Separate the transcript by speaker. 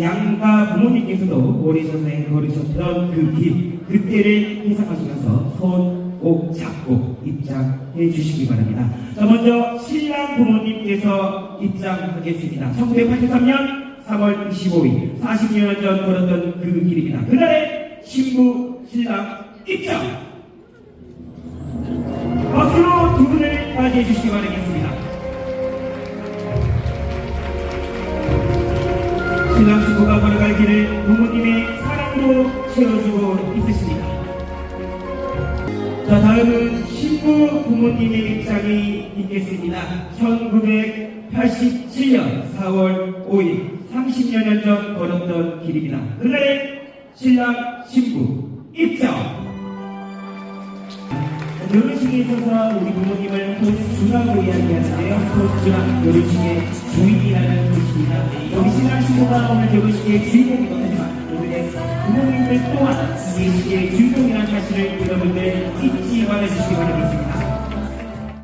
Speaker 1: 양가 부모님께서도 오래전에 걸으셨던 그 길, 그때를 회상하시면서 손 꼭 잡고 입장해 주시기 바랍니다. 자, 먼저 신랑 부모님께서 입장하겠습니다. 1983년 3월 25일, 40년 전 걸었던 그 길입니다. 그날의 신부, 신랑 입장! 박수로 두 분을 맞이해 주시기 바라겠습니다. 신랑 신부가 걸어갈 길을 부모님의 사랑으로 채워주고 있으십니다. 자, 다음은 신부 부모님의 입장이 있겠습니다. 1987년 4월 5일, 30여 년 전 걸었던 길입니다. 그날의 신랑 신부 입장! 결혼식에 있어서 우리 부모님을 돈주라고 이야기하는데요. 돈주라 결혼식의 주인이라는 뜻입니다. 오늘 결혼식의 하지만 오늘의 부모님들 또한 이 시의 주인공이라는 사실을 여러분들 잊지 말아주시기 바라겠습니다.